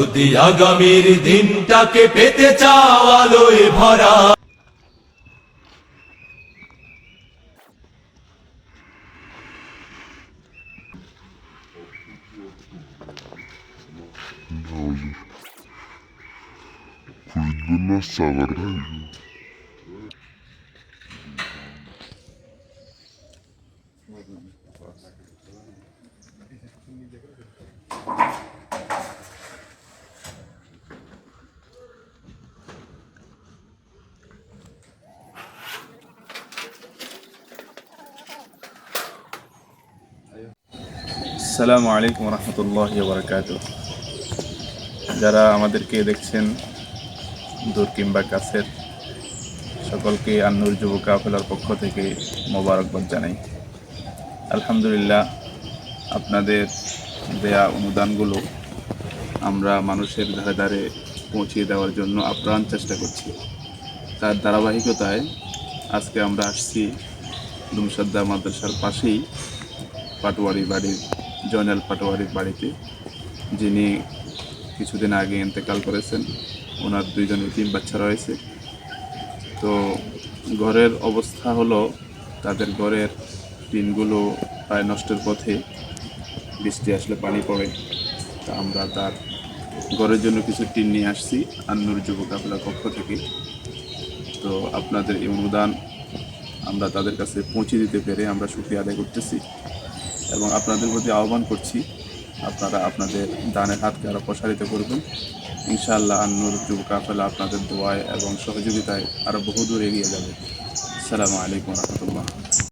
যদি আগামীর দিনটাকে পেতে চাও আলোয় ভরা? আসসালামু আলাইকুম রহমতুল্লাহ বারকাত যারা আমাদেরকে দেখছেন, দূর কিংবা কাছের, সকলকে আন্নুর যুব কাফেলার পক্ষ থেকে মোবারকবাদ জানাই। আলহামদুলিল্লাহ, আপনাদের দেয়া অনুদানগুলো আমরা মানুষের ধারে ধারে পৌঁছিয়ে দেওয়ার জন্য আপ্রাণ চেষ্টা করছি। তার ধারাবাহিকতায় আজকে আমরা আসছি দুমসাদ্দা মাদ্রাসার পাশেই পাটোয়ারি বাড়ির জয়নাল পাটোয়ারির বাড়িতে, যিনি কিছুদিন আগে ইন্তেকাল করেছেন। ওনার দুইজন তিন বাচ্চা রয়েছে। তো ঘরের অবস্থা হলো, তাদের ঘরের টিনগুলো প্রায় নষ্টের পথে বৃষ্টি আসলে পানি পড়ে। তা আমরা তার ঘরের জন্য কিছু টিন নিয়ে আসছি, আন্নুর যুবক আপনার পক্ষ থেকে। তো আপনাদের এই অনুদান আমরা তাদের কাছে পৌঁছে দিতে পেরে আমরা সুখী আদায় করতেছি। এবং আপনাদের প্রতি আহ্বান করছি, আপনারা আপনাদের দানের হাতকে আরও প্রসারিত করবেন। ইনশাআল্লাহ আন্নুর যুব কাফেলা আপনাদের দোয়ায় এবং সহযোগিতায় আরও বহুদূর এগিয়ে যাবে। আসসালামু আলাইকুম রহমতুল্লাহ।